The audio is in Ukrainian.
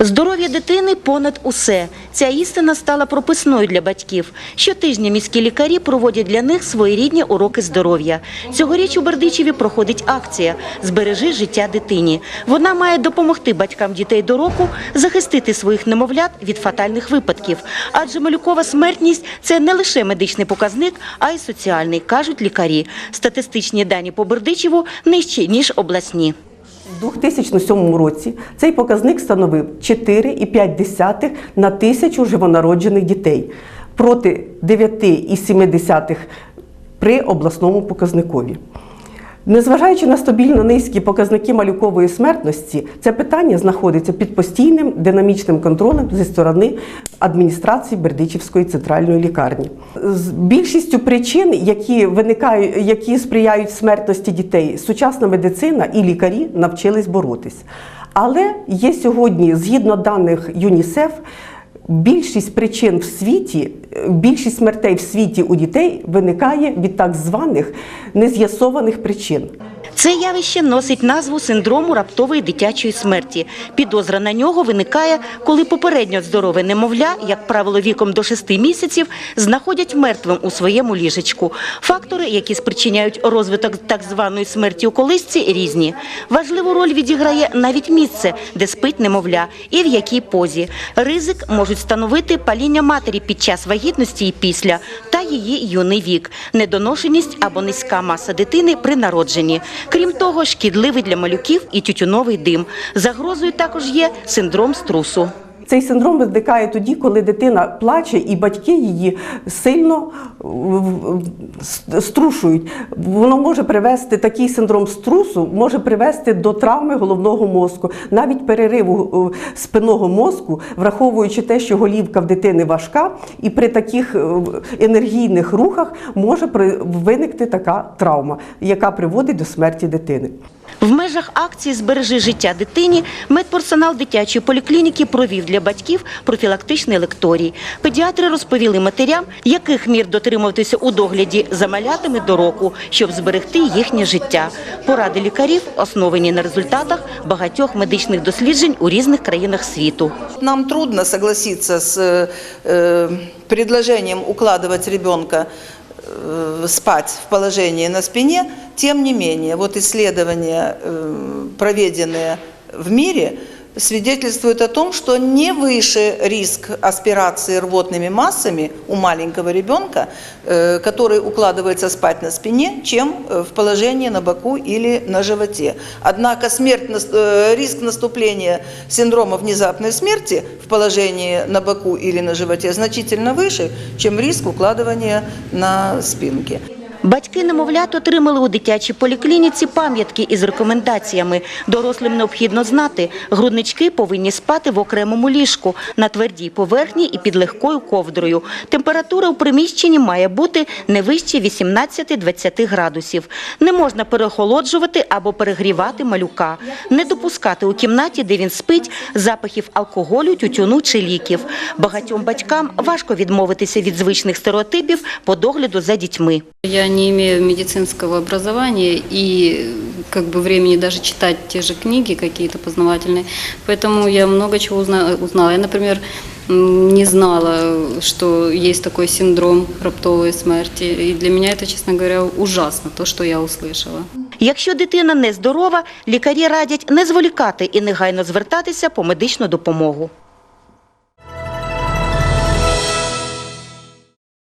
Здоров'я дитини понад усе. Ця істина стала прописною для батьків. Щотижня міські лікарі проводять для них своєрідні уроки здоров'я. Цьогоріч у Бердичеві проходить акція Збережи життя дитині. Вона має допомогти батькам дітей до року захистити своїх немовлят від фатальних випадків. Адже малюкова смертність це не лише медичний показник, а й соціальний, кажуть лікарі. Статистичні дані по Бердичеву нижчі ніж обласні. У 2007 році цей показник становив 4,5 на тисячу живонароджених дітей проти 9,7 при обласному показникові. Незважаючи на стабільно низькі показники малюкової смертності, це питання знаходиться під постійним динамічним контролем зі сторони адміністрації Бердичівської центральної лікарні. З більшістю причин, які виникають, які сприяють смертності дітей, сучасна медицина і лікарі навчились боротись. Але є сьогодні, згідно даних ЮНІСЕФ, Більшість причин в світі, е, більшість смертей в світі у дітей виникає від так званих нез'ясованих причин. Це явище носить назву синдрому раптової дитячої смерті. Підозра на нього виникає, коли попередньо здорове немовля, як правило, віком до 6 місяців, знаходять мертвим у своєму ліжечку. Фактори, які спричиняють розвиток так званої смерті у колисці, різні. Важливу роль відіграє навіть місце, де спить немовля, і в якій позі. Ризик можуть становити паління матері під час вагітності і після, та її юний вік, недоношеність або низька маса дитини при народженні. Крім того, шкідливий для малюків і тютюновий дим. Загрозою також є синдром струсу. Цей синдром виникає тоді, коли дитина плаче, і батьки її сильно с- струшують. Воно може привести такий синдром струсу, може привести до травми головного мозку, навіть перериву е, спинного мозку, враховуючи те, що голівка в дитини важка, і при таких е, енергійних рухах може виникти така травма, яка приводить до смерті дитини. В межах акції Збережи життя дитині медперсонал дитячої поліклініки провів для батьків профілактичний лекторій. Педіатри розповіли матерям, яких мір дотримуватися у догляді за малятами до року, щоб зберегти їхнє життя. Поради лікарів основані на результатах багатьох медичних досліджень у різних країнах світу. Нам трудно согласиться с э, предложением укладывать ребенка э, спать в положении на спине. Тем не менее, вот исследования, э, проведенные в мире, свидетельствуют о том, что не выше риск аспирации рвотными массами у маленького ребенка, э, который укладывается спать на спине, чем э, в положении на боку или на животе. Однако смерть, э, риск наступления синдрома внезапной смерти в положении на боку или на животе значительно выше, чем риск укладывания на спинке. Батьки немовлят отримали у дитячій поліклініці пам'ятки із рекомендаціями. Дорослим необхідно знати, груднички повинні спати в окремому ліжку на твердій поверхні і під легкою ковдрою. Температура у приміщенні має бути не вище 18-20 градусів. Не можна переохолоджувати або перегрівати малюка. Не допускати у кімнаті, де він спить, запахів алкоголю, тютюну чи ліків. Багатьом батькам важко відмовитися від звичних стереотипів по догляду за дітьми. Я не имею медицинского образования и как бы времени даже читать те же книги какие-то познавательные, поэтому я много чего узна- узнала. Я, например, м, не знала, что есть такой синдром раптовой смерти, и для меня это, честно говоря, ужасно, то, что я услышала. Якщо дитина нездорова, лікарі радять не зволікати і негайно звертатися по медичну допомогу.